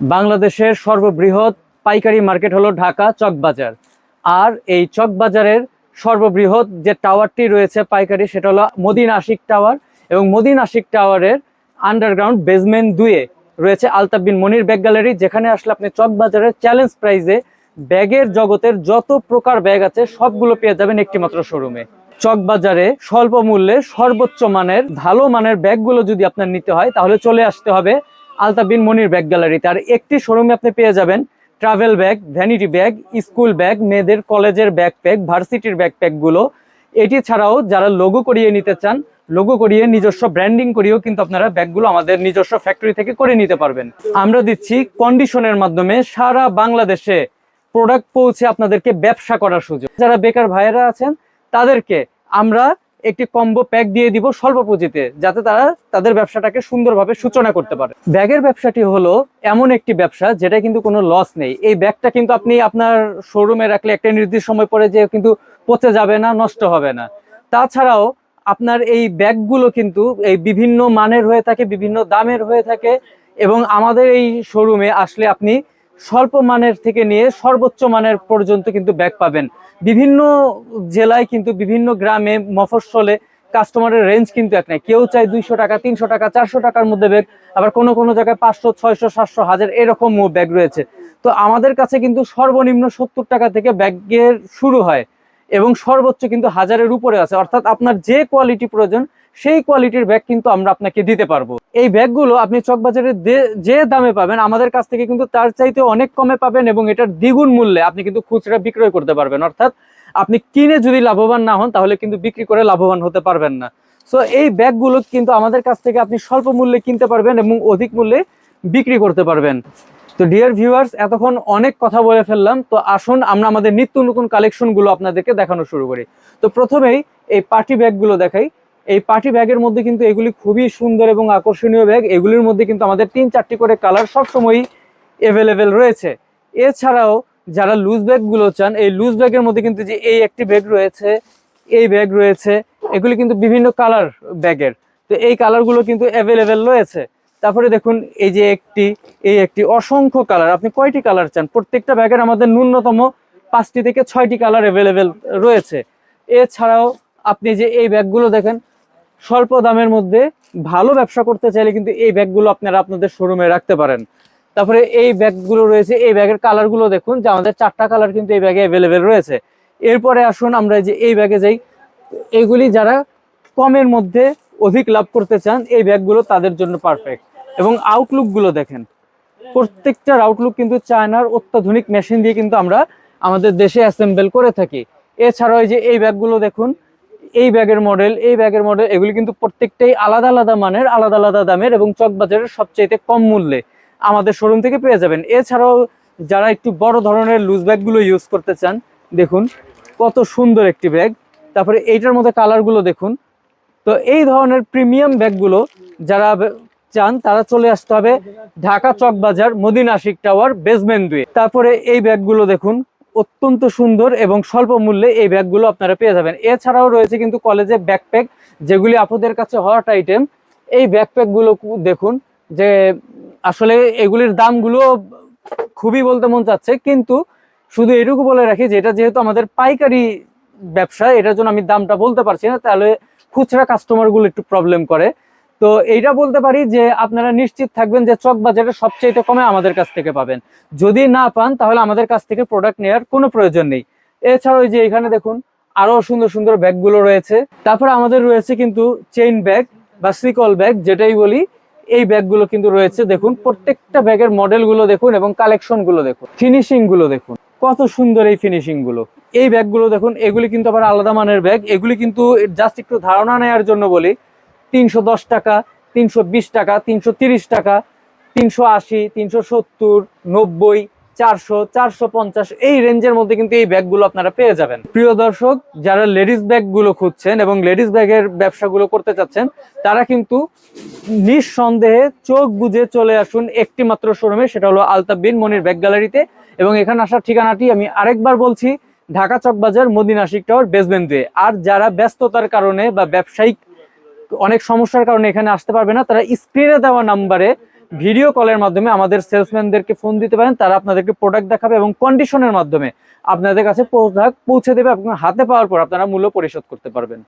বাংলাদেশের সর্ববৃহৎ পাইকারি মার্কেট হলো ঢাকা চকবাজার আর এই চকবাজারের সর্ববৃহৎ যে টাওয়ারটি রয়েছে পাইকারি, সেটা হলো মদিন আশিক টাওয়ার এবং মদিন আশিক টাওয়ারের আন্ডারগ্রাউন্ড বেসমেন্ট দুয়ে রয়েছে আলতাবিন মনির ব্যাগ গ্যালারি, যেখানে আসলে আপনি চকবাজারের চ্যালেঞ্জ প্রাইজে ব্যাগের জগতের যত প্রকার ব্যাগ আছে, সবগুলো পেয়ে যাবেন একটি মাত্র শোরুমে চকবাজারে স্বল্প মূল্যে সর্বোচ্চ মানের, ভালো মানের ব্যাগগুলো যদি আপনার নিতে হয়, তাহলে চলে আসতে হবে আলতাবিন মনির ব্যাগ গ্যালারিতে। আর একটি শোরুমে আপনি পেয়ে যাবেন travel bag, vanity bag, school bag, মেয়েদের কলেজের ব্যাকপ্যাক ভার্সিটির ব্যাকপ্যাকগুলো এটি ছাড়াও যারা লোগো করিয়ে নিতে চান লোগো করিয়ে নিজস্ব ব্র্যান্ডিং করিয়েও কিন্তু আপনারা ব্যাগগুলো আমাদের নিজস্ব ফ্যাক্টরি থেকে করে নিতে পারবেন। আমরা দিচ্ছি কন্ডিশনের মাধ্যমে সারা বাংলাদেশে প্রোডাক্ট পৌঁছে আপনাদেরকে ব্যবসা করার সুযোগ। যারা বেকার ভাইয়েরা আছেন, তাদেরকে আমরা একটি কম্বো প্যাক দিয়ে দিব স্বল্প পুঁজিতে, যাতে তারা তাদের ব্যবসাটাকে সুন্দরভাবে সূচনা করতে পারে। ব্যাগের ব্যবসাটি হলো এমন একটি ব্যবসা যেটা কিন্তু কোনো লস নেই। এই ব্যাগটা কিন্তু আপনি আপনার শোরুমে রাখলে একটা নির্দিষ্ট সময় পরে যে কিন্তু পচে যাবে না, নষ্ট হবে না। তাছাড়াও আপনার এই ব্যাগগুলো কিন্তু এই বিভিন্ন মানের হয়ে থাকে, বিভিন্ন দামের হয়ে থাকে এবং আমাদের এই শোরুমে আসলে আপনি স্বল্প মানের থেকে নিয়ে সর্বোচ্চ মানের পর্যন্ত কিন্তু ব্যাগ পাবেন। বিভিন্ন জেলায় কিন্তু বিভিন্ন গ্রামে মফস্বলে কাস্টমারের রেঞ্জ কিন্তু এক নাই। কেউ চায় দুইশো টাকা, তিনশো টাকা, চারশো টাকার মধ্যে ব্যাগ, আবার কোনো কোনো জায়গায় পাঁচশো, ছয়শো, সাতশো, হাজার এরকম ব্যাগ রয়েছে। তো আমাদের কাছে কিন্তু সর্বনিম্ন সত্তর টাকা থেকে ব্যাগের শুরু হয় এবং সর্বোচ্চ কিন্তু হাজারের উপরে আছে। অর্থাৎ আপনার যে কোয়ালিটি প্রয়োজন, সেই কোয়ালিটির ব্যাগ কিন্তু আমরা আপনাকে দিতে পারব। এই ব্যাগগুলো আপনি চকবাজারে যে দামে পাবেন, আমাদের কাছ থেকে কিন্তু তার চাইতে অনেক কমে পাবেন এবং এটার দ্বিগুণ মূল্যে আপনি কিন্তু খুচরা বিক্রয় করতে পারবেন। অর্থাৎ আপনি কিনে যদি লাভবান না হন, তাহলে কিন্তু বিক্রি করে লাভবান হতে পারবেন না। সো এই ব্যাগগুলো কিন্তু আমাদের কাছ থেকে আপনি স্বল্প মূল্যে কিনতে পারবেন এবং অধিক মূল্যে বিক্রি করতে পারবেন। তো ডিয়ার ভিউয়ার্স এতক্ষণ অনেক কথা বলে ফেললাম। তো, আসুন আমরা আমাদের নিত্য নতুন কালেকশনগুলো আপনাদেরকে দেখানো শুরু করি। তো, প্রথমেই এই পার্টি ব্যাগগুলো দেখাই। এই পার্টি ব্যাগের মধ্যে কিন্তু এগুলি খুবই সুন্দর এবং আকর্ষণীয় ব্যাগ। এগুলির মধ্যে কিন্তু আমাদের তিন চারটি করে কালার সবসময়ই অ্যাভেলেবেল রয়েছে। এছাড়াও যারা লুজ ব্যাগগুলো চান, এই লুজ ব্যাগের মধ্যে কিন্তু যে এই একটি ব্যাগ রয়েছে, এই ব্যাগ রয়েছে, এগুলি কিন্তু বিভিন্ন কালার ব্যাগের। তো এই কালারগুলো কিন্তু অ্যাভেলেবেল রয়েছে। তারপরে দেখুন, এই যে একটি, এই একটি অসংখ্য কালার। আপনি কয়টি কালার চান? প্রত্যেকটা ব্যাগের আমাদের ন্যূনতম পাঁচটি থেকে ছয়টি কালার অ্যাভেলেবেল রয়েছে। এছাড়াও আপনি যে এই ব্যাগগুলো দেখেন স্বল্প দামের মধ্যে ভালো ব্যবসা করতে চাইলে কিন্তু এই ব্যাগগুলো আপনারা আপনাদের শোরুমে রাখতে পারেন। তারপরে এই ব্যাগগুলো রয়েছে, এই ব্যাগের কালারগুলো দেখুন, যে আমাদের চারটা কালার কিন্তু এই ব্যাগে অ্যাভেলেবেল রয়েছে। এরপরে আসুন আমরা যে এই ব্যাগে যাই, এগুলি যারা কমের মধ্যে অধিক লাভ করতে চান, এই ব্যাগগুলো তাদের জন্য পারফেক্ট এবং আউটলুকগুলো দেখেন প্রত্যেকটার আউটলুক কিন্তু চায়নার অত্যাধুনিক মেশিন দিয়ে কিন্তু আমরা আমাদের দেশে অ্যাসেম্বল করে থাকি। এছাড়াও যে এই ব্যাগগুলো দেখুন এই ব্যাগের মডেল এই ব্যাগের মডেল এগুলি কিন্তু প্রত্যেকটাই আলাদা আলাদা মানের, আলাদা আলাদা দামের এবং চকবাজারের সবচাইতে কম মূল্যে আমাদের শোরুম থেকে পেয়ে যাবেন। এছাড়াও যারা একটু বড় ধরনের লুজ ব্যাগগুলো ইউজ করতে চান, দেখুন কত সুন্দর একটি ব্যাগ তারপরে এইটার মধ্যে কালারগুলো দেখুন। তো এই ধরনের প্রিমিয়াম ব্যাগগুলো যারা চান, তারা চলে আসতে হবে ঢাকা চকবাজার মদিনা আশিক টাওয়ার বেসমেন্ট দুয়ে। তারপরে এই ব্যাগগুলো দেখুন অত্যন্ত সুন্দর এবং স্বল্প মূল্যে এই ব্যাগগুলো আপনারা পেয়ে যাবেন। এছাড়াও রয়েছে কিন্তু কলেজে ব্যাকপ্যাক যেগুলি আপনাদের কাছে হট আইটেম এই ব্যাকপ্যাকগুলো দেখুন যে আসলে এগুলির দামগুলো খুবই বলতে মন চাচ্ছে, কিন্তু শুধু এটুকু বলে রাখি যে এটা যেহেতু আমাদের পাইকারি ব্যবসা, এটার জন্য আমি দামটা বলতে পারছি না, তাহলে খুচরা কাস্টমারগুলো একটু প্রবলেম করে। তো এইটা বলতে পারি যে আপনারা নিশ্চিত থাকবেন যে চক বাজারে সবচেয়ে কমে আমাদের কাছ থেকে পাবেন। যদি না পান, তাহলে আমাদের কাছ থেকে প্রোডাক্ট নেওয়ার কোনো প্রয়োজন নেই। এছাড়াও যে এখানে দেখুন, আরও সুন্দর সুন্দর ব্যাগগুলো রয়েছে। তারপরে আমাদের রয়েছে কিন্তু চেইন ব্যাগ বা সিকল ব্যাগ যেটাই বলি, এই ব্যাগগুলো কিন্তু রয়েছে। দেখুন, প্রত্যেকটা ব্যাগের মডেলগুলো দেখুন এবং কালেকশনগুলো দেখুন। ফিনিশিংগুলো দেখুন, কত সুন্দর এই ফিনিশিংগুলো এই ব্যাগগুলো দেখুন, এগুলি কিন্তু আবার আলাদা মানের ব্যাগ এগুলি কিন্তু জাস্ট একটু ধারণা নেওয়ার জন্য বলি তিনশো দশ টাকা, তিনশো বিশ টাকা, তিনশো টাকা, তিনশো আশি, তিনশো সত্তর, নব্বই, চারশো চারশো পঞ্চাশ, এই রেঞ্জের মধ্যে কিন্তু এই ব্যাগগুলো আপনারা পেয়ে যাবেন। প্রিয় দর্শক, যারা লেডিস ব্যাগগুলো খুঁজছেন এবং লেডিস ব্যাগের ব্যবসাগুলো করতে চাচ্ছেন, তারা কিন্তু নিঃসন্দেহে চোখ বুজে চলে আসুন একটি মাত্র শোরুমে, সেটা হলো আলতাবিন মনির ব্যাগ গ্যালারিতে। এবং এখানে আসার ঠিকানাটি আমি আরেকবার বলছি, ঢাকা চকবাজার মদিনা আশিক টাওয়ার বেসমেন্ট দুয়ে আর যারা ব্যস্ততার কারণে বা ব্যবসায়িক অনেক সমস্যার কারণে এখানে আসতে পারবে না। তারা স্ক্রিনে দেওয়া নাম্বারে ভিডিও কলের মাধ্যমে আমাদের সেলসম্যানদেরকে ফোন দিতে পারেন। তারা আপনাদেরকে প্রোডাক্ট দেখাবে এবং কন্ডিশনের মাধ্যমে আপনাদের কাছে প্রোডাক্ট পৌঁছে দেবে এবং হাতে পাওয়ার পর আপনারা মূল্য পরিশোধ করতে পারবেন।